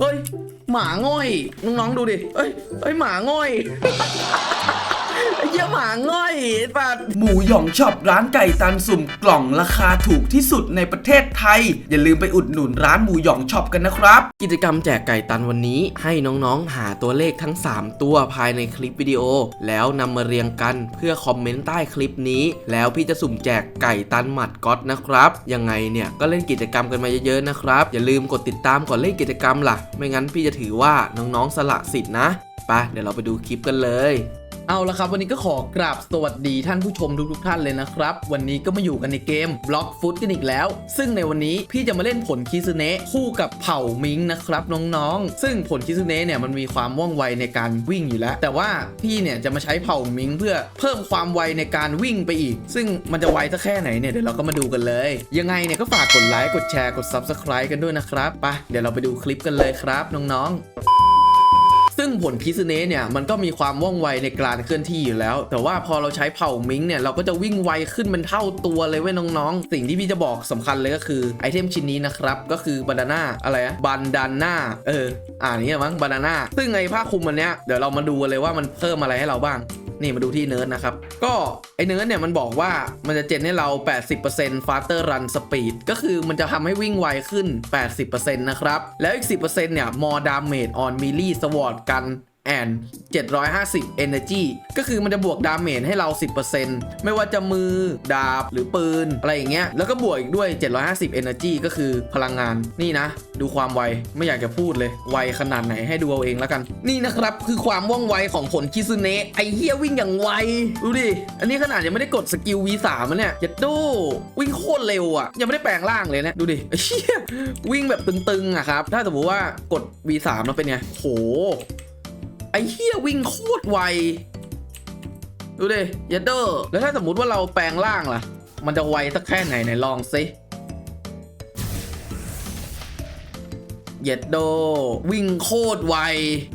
เฮ้ย หมาง่อยน้องๆดูดิเอ้ยเอ้ยหมาง่อย เหี้ยหมาง่อยไอ้ปัดหมูหยองช็อปร้านไก่ตันสุ่มกล่องราคาถูกที่สุดในประเทศไทย อย่าลืมไปอุดหนุนร้านหมูหยองช็อปกันนะครับ กิจกรรมแจกไก่ตันวันนี้ให้น้องๆ หาตัวเลขทั้ง 3 ตัวภายในคลิปวิดีโอ แล้วนำมาเรียงกันเพื่อคอมเมนต์ใต้คลิปนี้ แล้วพี่จะสุ่มแจกไก่ตันหมัดก๊อตนะครับยังไงเนี่ยก็เล่นกิจกรรมกันมาเยอะๆนะครับ อย่าลืมกดติดตามก่อนเล่นกิจกรรมล่ะ ไม่งั้นพี่จะถือว่าน้องๆสละสิทธิ์นะไปเดี๋ยวเราไปดูคลิปกันเลย เอาละครับวันนี้ก็ขอกราบสวัสดีท่านผู้ชมทุกๆท่านเลยนะครับ วันนี้ก็มาอยู่กันในเกมบล็อกฟุตกันอีกแล้ว ซึ่งในวันนี้พี่จะมาเล่นผลคิซึเนะคู่กับเผ่ามิงนะครับน้องๆ ซึ่งผลคิซึเนะเนี่ยมันมีความว่องไวในการวิ่งอยู่แล้ว แต่ว่าพี่เนี่ยจะมาใช้เผ่ามิงเพื่อเพิ่มความไวในการวิ่งไปอีก ซึ่งมันจะไวสักแค่ไหนเนี่ยเดี๋ยวเราก็มาดูกันเลย ยังไงเนี่ยก็ฝากกดไลค์กดแชร์กด Subscribe กันด้วยนะครับไปเดี๋ยวเราไปดูคลิปกันเลยครับน้องๆ ซึ่งผลคิซเนะเนี่ยมันก็มีความว่องไวในการเคลื่อนที่อยู่แล้ว แต่ว่าพอเราใช้เผ่ามิงเนี่ยเราก็จะวิ่งไวขึ้นเป็นเท่าตัวเลยเว้ยน้องๆ สิ่งที่พี่จะบอกสำคัญเลยก็คือไอเทมชิ้นนี้นะครับ ก็คือบานาน่าอะไรอะบันดาน่าเอออ่านอย่างนี้มั้งบานาน่าซึ่งไอผ้าคลุมอันเนี้ยเดี๋ยวเรามาดูเลยว่ามันเพิ่มอะไรให้เราบ้าง นี่มาดูที่เนิร์ดนะครับ ก็ไอเนิร์ดเนี่ยมันบอกว่ามันจะเจนให้เรา 80% faster run speed ก็คือมันจะทำให้วิ่งไวขึ้น 80%นะครับ แล้วอีก 10%เนี่ย more damage on melee sword กัน and 750 energy ก็คือมันจะบวกดาเมจให้เรา 10%ไม่ว่าจะมือ ดาบหรือปืน อะไรอย่างเงี้ย แล้วก็บวกอีกด้วย 750 energy ก็คือพลังงาน นี่นะ ดูความไว ไม่อยากจะพูดเลย ไวขนาดไหนให้ดูเอาเองแล้วกัน นี่นะครับ คือความว่องไวของผลคิซึเนะ ไอเฮียวิ่งอย่างไว ดูดิ อันนี้ขนาดยังไม่ได้กดสกิล V3 อะเนี่ยเจ็ดดูวิ่งโคตรเร็วอะยังไม่ได้แปลงร่างเลยนะ ดูดิไอเฮียวิ่งแบบตึงๆอะครับ ถ้าสมมติว่ากด V3 แล้วเป็นไงโห ไอ้เฮียวิ่งโคตรไว ดูดิยัดเดอร์แล้วถ้าสมมุติว่าเราแปลงร่างล่ะ มันจะไวสักแค่ไหนไหนลองซิเย็ดโด วิ่งโคตรไว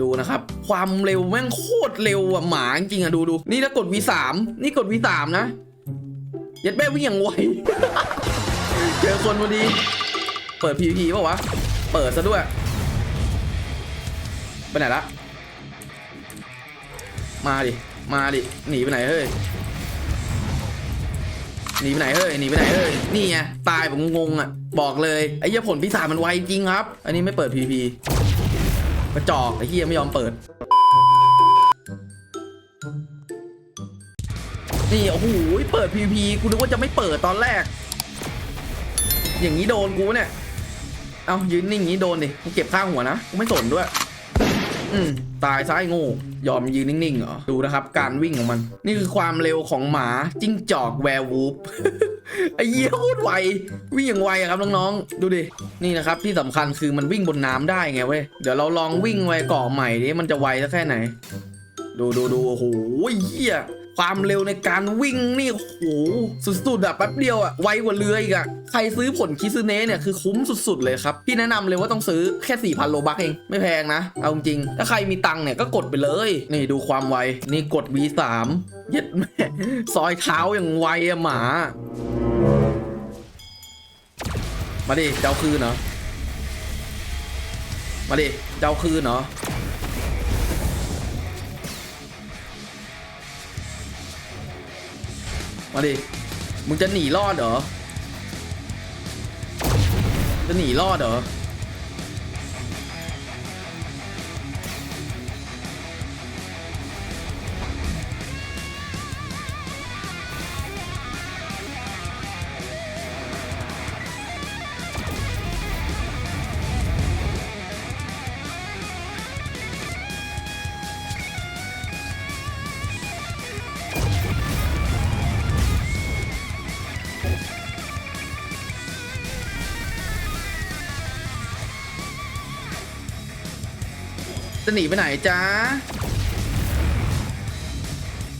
ดูนะครับ ความเร็วแม่งโคตรเร็วอะหมาจริงๆอะดูดูนี่ถ้ากด V3 นี่กด V3 นะเย็ดแม่วิ่งอย่างไว เจอคนพอดี เปิด PVP ป่าวะ เปิดซะด้วย ไปไหนละ มาดิ มาดิ หนีไปไหนเฮ้ย หนีไปไหนเฮ้ย หนีไปไหนเฮ้ย นี่ไง ตายผมงงอะ บอกเลย ไอ้เหี้ยผลพิศาจมันไวจริงครับ อันนี้ไม่เปิด PVP กระจอกไอ้เหี้ยไม่ยอมเปิด นี่โอ้โหเปิด PVP กูนึกว่าจะไม่เปิดตอนแรก อย่างนี้โดนกูเนี่ย เอายืนนิ่งอย่างนี้โดนดิ กูเก็บข้างหัวนะ กูไม่สนด้วย อืมตายซ้ายโง่ยอมยืนนิ่งๆเหรอ ดูนะครับ การวิ่งของมัน นี่คือความเร็วของหมาจิ้งจอกแวร์วูฟไอ้เหี้ยโคตรไว วิ่งอย่างไวอะครับน้องๆ ดูดิ นี่นะครับที่สำคัญคือมันวิ่งบนน้ำได้ไงเว้ย เดี๋ยวเราลองวิ่งไวเกาะใหม่ดิมันจะไวสักแค่ไหน ดูดูดูโอ้โหเหี้ย ความเร็วในการวิ่งนี่โอ้โหสุดๆอะแป๊บเดียวอะไวกว่าเรืออีกอะใครซื้อผลคิซึเนะเนี่ยคือคุ้มสุดๆเลยครับ พี่แนะนำเลยว่าต้องซื้อแค่ 4,000 โลบักเอง ไม่แพงนะ เอาจริง ถ้าใครมีตังค์เนี่ยก็กดไปเลย นี่ดูความไว นี่กด V3 เย็ดแม่ซอยเท้าอย่างไวอะหมา มาดิเจ้าคืนเหรอมาดิเจ้าคืนเหรอ มาดิ มึงจะหนีรอดเหรอ จะหนีรอดเหรอ หนีไปไหนจ้า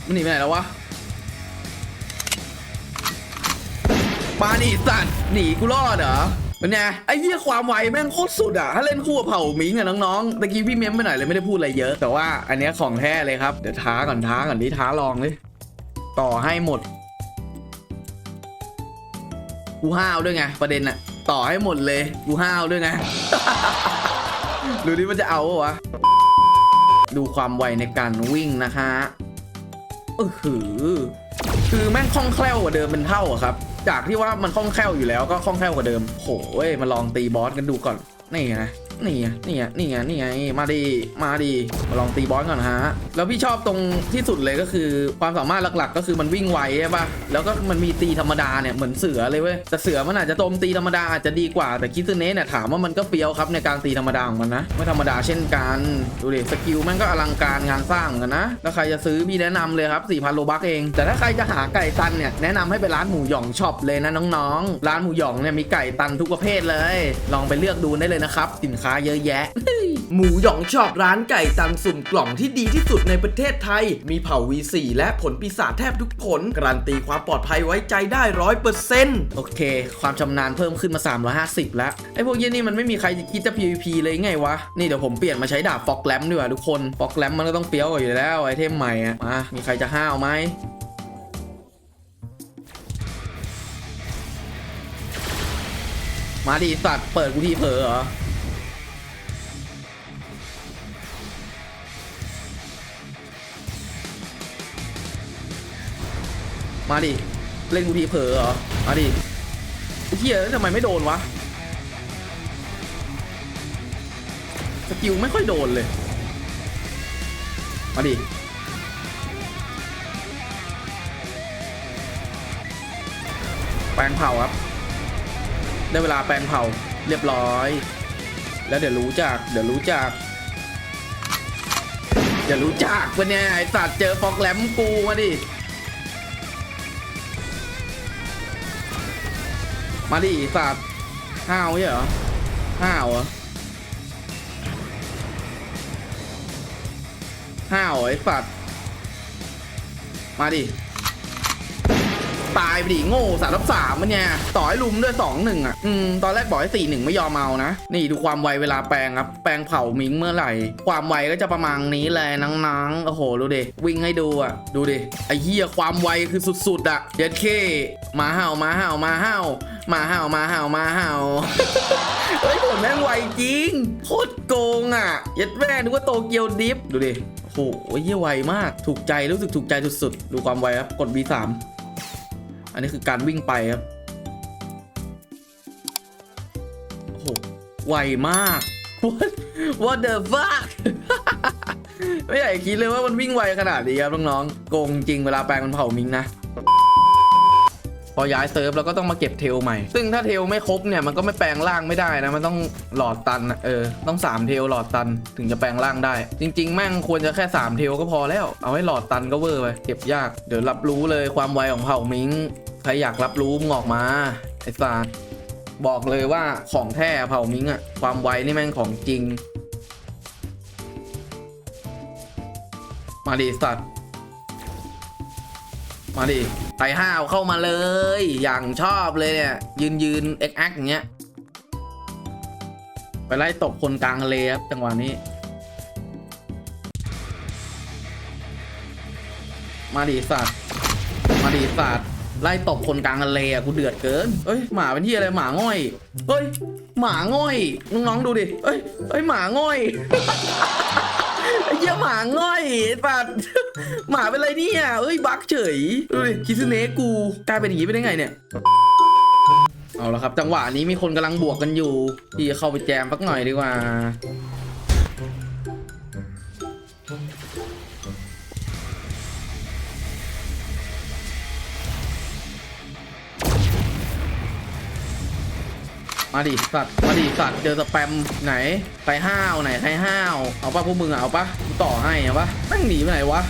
มันหนีไปไหนแล้ววะมาดิสัตว์หนีกูรอดเหรอเป็นไงไอ้เหี้ยความไวแม่งโคตรสุดอะ ถ้าเล่นคู่กับเผ่ามิงอะน้องๆตะกี้พี่เม้มไปไหนเลยไม่ได้พูดอะไรเยอะ แต่ว่าอันเนี้ยของแท้เลยครับ เดี๋ยวท้าก่อนท้าก่อนนี่ท้าลองเลยต่อให้หมด กูห้าวด้วยไงประเด็นอะต่อให้หมดเลย กูห้าวด้วยไงดูดิมันจะเอาวะ ดูความไวในการวิ่งนะฮะเออหือคือแม่งคล่องแคล่วกว่าเดิมเป็นเท่าอะครับ จากที่ว่ามันคล่องแคล่วอยู่แล้วก็คล่องแคล่วกว่าเดิมโหยมาลองตีบอสกันดูก่อนนี่นะ นี่ไงนี่ไงนี่ไงนี่ไงมาดีมาดีมาลองตีบอสก่อนฮะแล้วพี่ชอบตรงที่สุดเลยก็คือ ความสามารถหลักๆ ก็คือมันวิ่งไวใช่ปะแล้วก็มันมีตีธรรมดาเนี่ยเหมือนเสือเลยเว้ยแต่เสือมันอาจจะโจมตีธรรมดาอาจจะดีกว่าแต่คิซึเนะเนี่ยถามว่ามันก็เฟี้ยวครับในการตีธรรมดาของมันนะไม่ธรรมดาเช่นกันดูดิสกิลมันก็อลังการงานสร้างเหมือนกันนะถ้าใครจะซื้อพี่แนะนำเลยครับ4,000โลบักเอง แต่ถ้าใครจะหาไก่ตันเนี่ยแนะนำให้ไปร้านหมูหยองช็อปเลยนะน้องๆ ร้านหมูหยองเนี่ยมีไก่ตันทุกประเภทเลย ลองไปเลือกดูได้เลยนะครับสินค้าเยอะแยะ หมูหยองชอบร้านไก่ตันสุ่มกล่องที่ดีที่สุดในประเทศไทย มีเผ่า V4 และผลปีศาจแทบทุกผล การันตีความปลอดภัยไว้ใจได้ร้อยเปอร์เซ็นต์โอเค ความชำนาญเพิ่มขึ้นมา 350 แล้ว ไอ้พวกเยี่ยนี่มันไม่มีใครคิดจะ PVP เลยไงวะ นี่เดี๋ยวผมเปลี่ยนมาใช้ดาบฟอกแลมดีกว่าทุกคนฟอกแลมมันก็ต้องเปรี้ยวอยู่แล้วไอเทมใหม่อะมามีใครจะห้าวไหมมาดิสัตว์เปิดกูทีเผลอเหรอ มาดิ เล่นกูทีเผลอเหรอ มาดิเฮียทำไมไม่โดนวะ สกิลไม่ค่อยโดนเลย มาดิแปลงเผาครับ ได้เวลาแปลงเผาเรียบร้อย แล้วเดี๋ยวรู้จัก เดี๋ยวรู้จัก เดี๋ยวรู้จักปะเนี่ยไอสัตว์เจอฟอกแลมกูมาดิ มาดิสัตว์ห้าวใช่เหรอห้าวเหรอห้าวไอ้สัตว์มาดิ ตายไปดิโง่สามรับสามมันเนี่ยต่อให้ลุมด้วยสองหนึ่งอะอืมตอนแรกบอกให้สี่หนึ่งไม่ยอมเอานะ นี่ดูความไวเวลาแปลงครับแปลงเผามิงเมื่อไหร่ ความไวก็จะประมาณนี้เลยนังๆโอ้โหดูดิวิ่งให้ดูอะดูดิไอ้เหี้ยความไวคือสุดๆอะเย็ดเคมาเห่ามาเห่ามาเห่ามาเห่ามาเห่ามาเห่าเฮ้ยผลแม่งไวจริงโคตรโกงอะย็ดแม่นึกว่าโตเกียวดิฟดูดิโอ้โหเยี่ยไวมาก ถูกใจรู้สึกถูกใจสุดๆ ดูความไวครับ กด B3 อันนี้คือการวิ่งไปครับโอ้โหไวมาก What What the fuck ไม่อยากคิดเลยว่ามันวิ่งไวขนาดนี้ครับน้องๆโกงจริงเวลาแปลงมันเผามิงนะ พอย้ายเซิร์ฟเราก็ต้องมาเก็บเทลใหม่ ซึ่งถ้าเทลไม่ครบเนี่ยมันก็ไม่แปลงร่างไม่ได้นะ มันต้องหลอดตันเออ ต้อง 3 เทลหลอดตันถึงจะแปลงร่างได้ จริง ๆ แม่งควรจะแค่ 3 เทลก็พอแล้ว เอาให้หลอดตันก็เวอร์ไป เก็บยาก เดี๋ยวรับรู้เลยความไวของเผ่ามิง ใครอยากรับรู้มึงออกมา ไอ้สารบอกเลยว่าของแท้เผ่ามิงอะความไวนี่แม่งของจริง มาดิสัตว์ มาดิไต่ห้าวเข้ามาเลย อย่างชอบเลยเนี่ยยืนยืนเอ็กแอคอย่างเงี้ยไปไล่ตบคนกลางทะเลครับจังหวะนี้ มาดิสัตว์มาดิสัตว์ไล่ตบคนกลางทะเลอะกูเดือดเกิน เอ้ยหมาเป็นที่อะไรหมาง่อย เฮ้ยหมาง่อยน้องๆดูดิเอ้ยเอ้ยหมาง่อย เหี้ยหมาง่อยปัดหมาเป็นไรเนี่ยเอ้ยบักเฉยดูดิคิซึเนะกูกลายเป็นอย่างนี้ไปได้ไงเนี่ยเอาละครับ จังหวะนี้มีคนกำลังบวกกันอยู่ พี่จะเข้าไปแจมสักหน่อยดีกว่า มาดิสัตว์มาดิสัตว์เจอสแปมไหนใครห้าวไหนใครห้าวเอาปะพวกมึงอะเอาปะกูต่อให้เอาปะแม่งหนีไปไหนวะ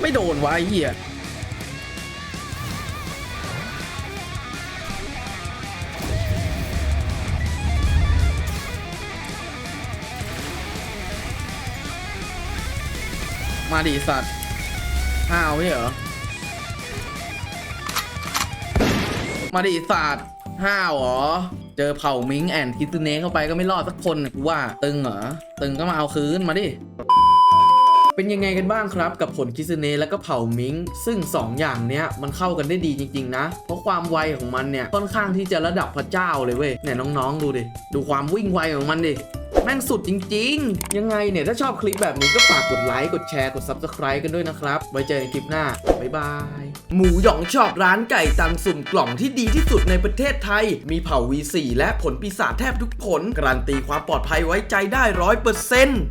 ไม่โดนวะไอ้เหี้ยมาดิสัตว์ ห้าวไม่เหรอ มาดิสัตว์ห้าวเหรอ เจอเผ่ามิงแอนคิซึเนะเข้าไปก็ไม่รอดสักคนกูว่าตึงเหรอ ตึงก็มาเอาคืนมาดิเป็นยังไงกันบ้างครับกับผลคิซเนแล้วก็เผ่ามิงซึ่ง 2 อย่างเนี้ยมันเข้ากันได้ดีจริง ๆ นะ เพราะความไวของมันเนี่ยค่อนข้างที่จะระดับพระเจ้าเลยเว้ยเนี่ยน้องๆ ดูดิ ดูความวิ่งไวของมันดิ แม่งสุดจริง ๆ ยังไงเนี่ย ถ้าชอบคลิปแบบนี้ก็ฝากกดไลค์กดแชร์กด Subscribe กันด้วยนะครับ ไว้เจอกันคลิปหน้า บ๊ายบาย หมูหยองชอบร้านไก่ตันสุ่มกล่องที่ดีที่สุดในประเทศไทย มีเผ่า V4 และผลปีศาจแทบทุกผล การันตีความปลอดภัยไว้ใจได้ร้อยเปอร์เซ็นต์